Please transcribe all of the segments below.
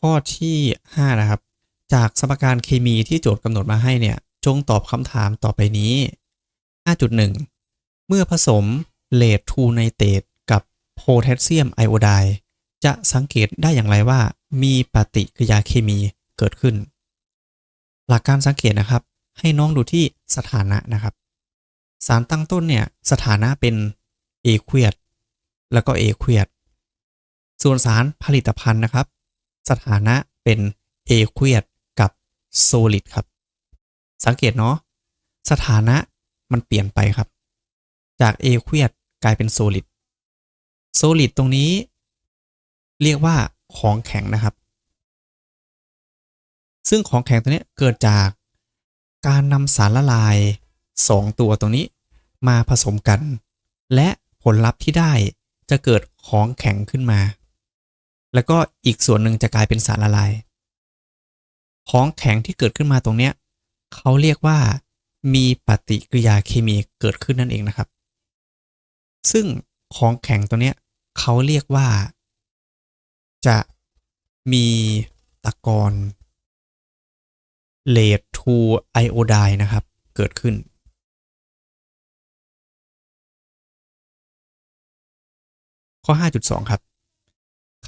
ข้อที่ 5 นะครับ จากสมการเคมีที่โจทย์กำหนดมาให้เนี่ย จงตอบคำถามต่อไปนี้ 5.1 เมื่อผสมเลดทูไนเตตกับโพแทสเซียมไอโอไดด์จะสังเกตได้อย่างไรว่ามีปฏิกิริยาเคมีเกิดขึ้น หลักการสังเกตนะครับ ให้น้องดูที่สถานะนะครับ สารตั้งต้นเนี่ย สถานะเป็นเอเควดแล้วก็เอเควดส่วนสารผลิตภัณฑ์นะครับ สถานะเป็นเอเควดกับโซลิดครับ สังเกตเนาะสถานะมันเปลี่ยนไปครับ จากเอเควดกลายเป็นโซลิดโซลิดตรงนี้ เรียกว่าของแข็งนะครับ ซึ่งของแข็งตัวนี้เกิดจากการนำสารละลาย 2 ตัวตรงนี้มาผสมกัน และผลลัพธ์ที่ได้จะเกิดของแข็งขึ้นมา แล้วก็อีกส่วนหนึ่งจะกลายเป็นสารละลาย ของแข็งที่เกิดขึ้นมาตรงเนี้ยเขาเรียกว่ามีปฏิกิริยาเคมีเกิดขึ้นนั่นเองนะครับ ซึ่งของแข็งตัวเนี้ยเขาเรียกว่า จะมีตะกอนเลดทูไอโอไดนะครับ เกิดขึ้น ข้อ 5.2 ครับ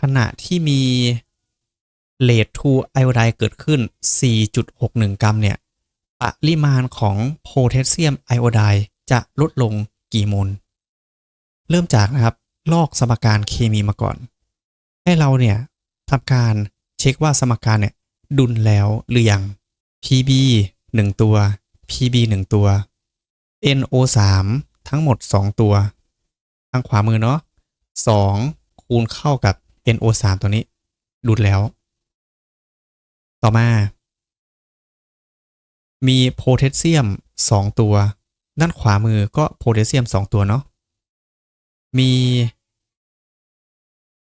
ขณะที่มีเลดทูไอโอไดเกิดขึ้น 4.61 กรัมเนี่ย ปริมาณของโพแทสเซียมไอโอไดจะลดลงกี่โมล เริ่มจากนะครับ ลอกสมการเคมีมาก่อน ให้เราเนี่ยทำการเช็คว่าสมการเนี่ยดุลแล้วหรือยัง PB 1 ตัว PB 1 ตัว NO 3 ทั้งหมด 2 ตัว ทางขวามือเนาะ2คูณเข้ากับ NO 3 ตัวนี้ดุลแล้ว ต่อมา มีโพแทสเซียม 2 ตัว ด้านขวามือก็โพแทสเซียม 2 ตัวเนาะ มี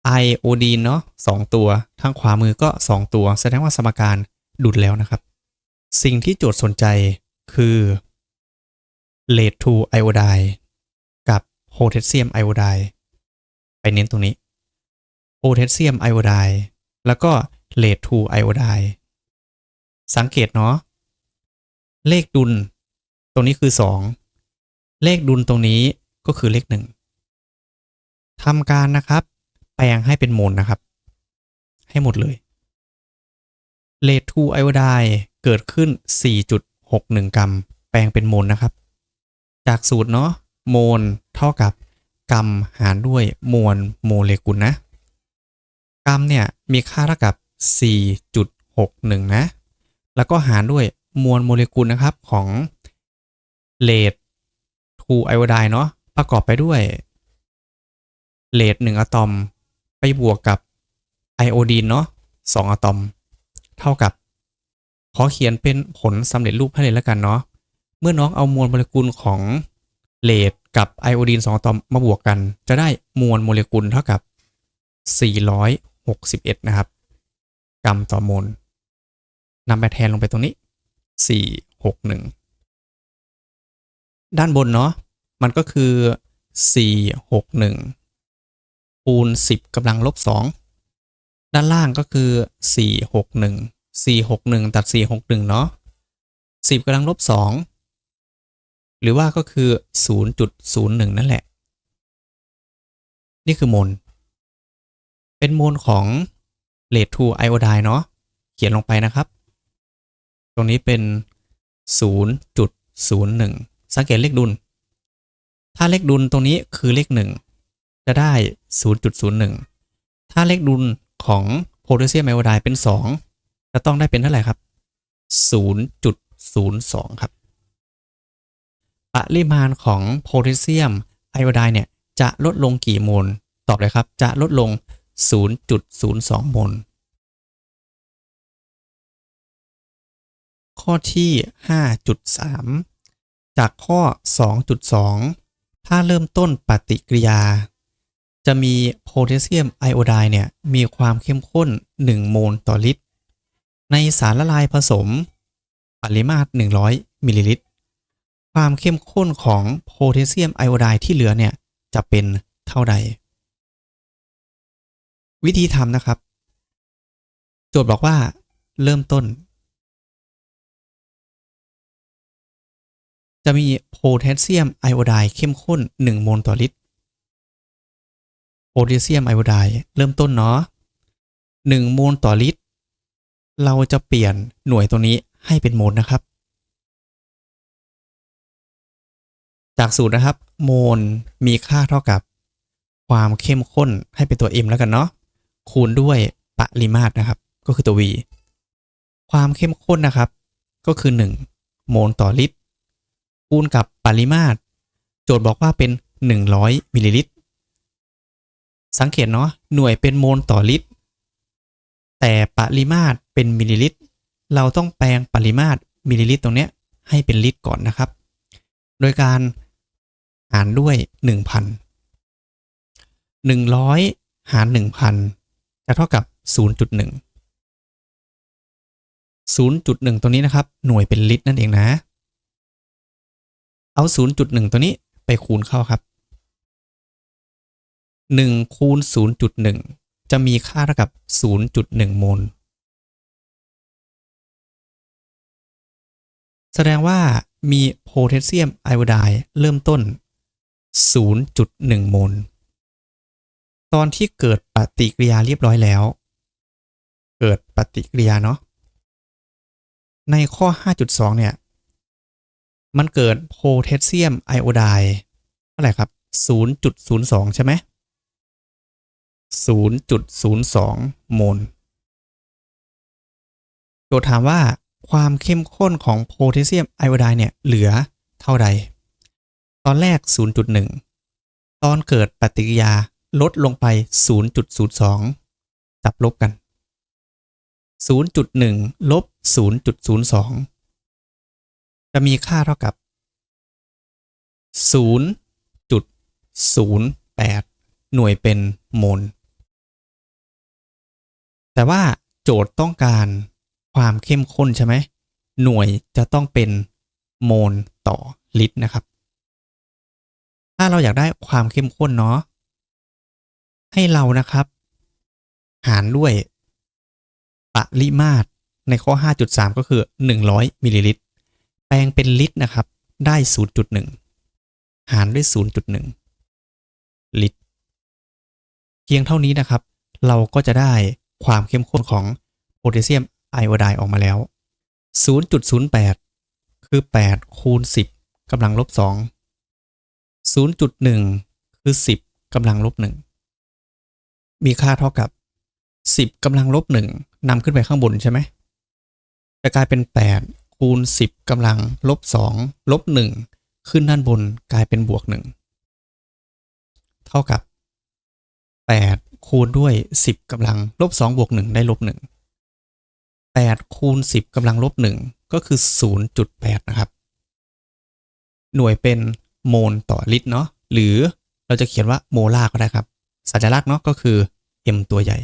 ไอโอดีนเนาะสองตัวทางขวามือก็ 2 ตัว แสดงว่าสมการดุลแล้วนะครับ สิ่งที่โจทย์สนใจคือเลดทูไอโอไดกับโพแทสเซียมไอโอไดไปเน้นตรงนี้ โพแทสเซียมไอโอไดแล้วก็เลดทูไอโอไดสังเกตเนาะเลขดุล ตรงนี้คือ 2 เลขดุลตรงนี้ก็คือเลข 1ทำการนะครับ แปลงให้เป็นโมลนะครับ ให้หมดเลยเลททูไอโอไดเกิดขึ้น 4.61 กรัม แปลงเป็นโมลนะครับ จากสูตรเนาะโมลเท่ากับกรัมหารด้วยมวลโมเลกุลนะ กรัมเนี่ยมีค่าเท่ากับ 4.61 นะ แล้วก็หารด้วยมวลโมเลกุลนะครับของเลดทูไอโอไดเนาะประกอบไปด้วยเลด1อะตอมไปบวกกับไอโอดีนเนาะ2อะตอม เท่ากับ ขอเขียนเป็นผลสำเร็จรูปให้เลยแล้วกันเนาะเมื่อน้องเอามวลโมเลกุลของเลดกับไอโอดีน2อะตอมมาบวกกัน จะได้มวลโมเลกุลเท่ากับ 61 นะครับ กรัมต่อโมลนำไปแทนลงไปตรงนี้ 461 ด้านบนเนาะมันก็คือ 461 คูณ 10กำลังลบ 2 ด้านล่างก็คือ 461 461 ตัด 461 เนาะ10กำลังลบ 2 หรือว่าก็คือ 0.01 นั่นแหละ นี่คือโมล เป็นโมลของเลดทูไอโอไดเนาะเขียนลงไปนะครับ ตรงนี้เป็น 0.01 สังเกตเลขดุล ถ้าเลขดุลตรงนี้คือเลข 1 จะได้ 0.01 ถ้าเลขดุลของโพแทสเซียมไอโอไดเป็น 2 จะต้องได้เป็นเท่าไหร่ครับ 0.02 ครับ ปริมาณของโพแทสเซียมไอโอไดเนี่ยจะลดลงกี่โมล ตอบเลยครับ จะลดลง 0.02 โมล ข้อที่ 5.3 จากข้อ 2.2 ถ้าเริ่มต้นปฏิกิริยา จะมีโพแทสเซียมไอโอไดเนี่ย มีความเข้มข้น 1 โมลต่อลิตร ในสารละลายผสม ปริมาตร 100 มิลลิลิตร ความเข้มข้นของโพแทสเซียมไอโอไดที่เหลือเนี่ย จะเป็นเท่าใด วิธีทำนะครับ โจทย์บอกว่า เริ่มต้น จะมีโพแทสเซียมไอโอไดเข้มข้น 1 โมลต่อลิตรโพแทสเซียมไอโอไดเริ่มต้นเนาะ1โมลต่อลิตร เราจะเปลี่ยนหน่วยตัวนี้ให้เป็นโมลนะครับ จากสูตรนะครับ โมลมีค่าเท่ากับความเข้มข้นให้เป็นตัว m แล้วกันเนาะ คูณด้วยปริมาตรนะครับ ก็คือตัว v ความเข้มข้นนะครับ ก็คือ 1 โมลต่อลิตร คูณกับปริมาตร โจทย์บอกว่าเป็น 100มิลลิลิตร สังเกตเนาะหน่วยเป็นโมลต่อลิตร แต่ปริมาตรเป็นมิลลิลิตร เราต้องแปลงปริมาตรมิลลิลิตรตรงเนี้ยให้เป็นลิตรก่อนนะครับ โดยการหารด้วย 1,000 100 หาร 1,000 เท่ากับ 0.1 0.1 ตัวนี้นะครับ หน่วยเป็นลิตรนั่นเองนะ เอา 0.1 ตัวนี้ไปคูณเข้าครับ 1 คูณ 0.1 จะมีค่าเท่ากับ 0.1 โมล แสดงว่ามีโพแทสเซียมไอโอไดด์เริ่มต้น 0.1 โมล ตอนที่เกิดปฏิกิริยาเรียบร้อยแล้ว เกิดปฏิกิริยาเนาะในข้อ 5.2 เนี่ย มันเกิดโพแทสเซียมไอโอไดด์เท่าไหร่ครับ 0.02 ใช่ไหม 0.02 โมลโจทย์ถามว่าความเข้มข้นของโพแทสเซียมไอโอไดด์เนี่ย เหลือเท่าใด ตอนแรก 0.1 ตอนเกิดปฏิกิริยา ลดลงไป 0.02 จับลบกัน 0.1 ลบ 0.02 จะมีค่าเท่ากับ 0.08 หน่วยเป็นโมล แต่ว่าโจทย์ต้องการความเข้มข้นใช่ไหม หน่วยจะต้องเป็นโมลต่อลิตรนะครับ ถ้าเราอยากได้ความเข้มข้นเนาะ ให้เรานะครับ หารด้วย ปริมาตรในข้อ 5.3 ก็คือ 100มิลลิลิตร แปลงเป็นลิตรนะครับ ได้ 0.1 หารด้วย 0.1 ลิตร เพียงเท่านี้นะครับ เราก็จะได้ความเข้มข้นของโพแทสเซียมไอโอไดด์ออกมาแล้ว 0.08 คือ 8 คูณ 10กำลังลบ 2 0.1 คือ 10กำลังลบ 1 มีค่าเท่ากับ 10กำลังลบ1นำขึ้นไปข้างบนใช่ไหมจะกลายเป็น 8 คูณ 10กำลังลบ2ลบ1ขึ้นด้านบนกลายเป็นบวก 1 เท่ากับ 8 คูณด้วย 10กำลังลบ2บวก 1 ได้ลบ 1 8 คูณ 10กำลังลบ 1 ก็คือ 0.8 นะครับ หน่วยเป็นโมลต่อลิตรเนาะหรือเราจะเขียนว่าโมลาร์ก็ได้ครับ สัญลักษณ์เนาะก็คือ m ตัวใหญ่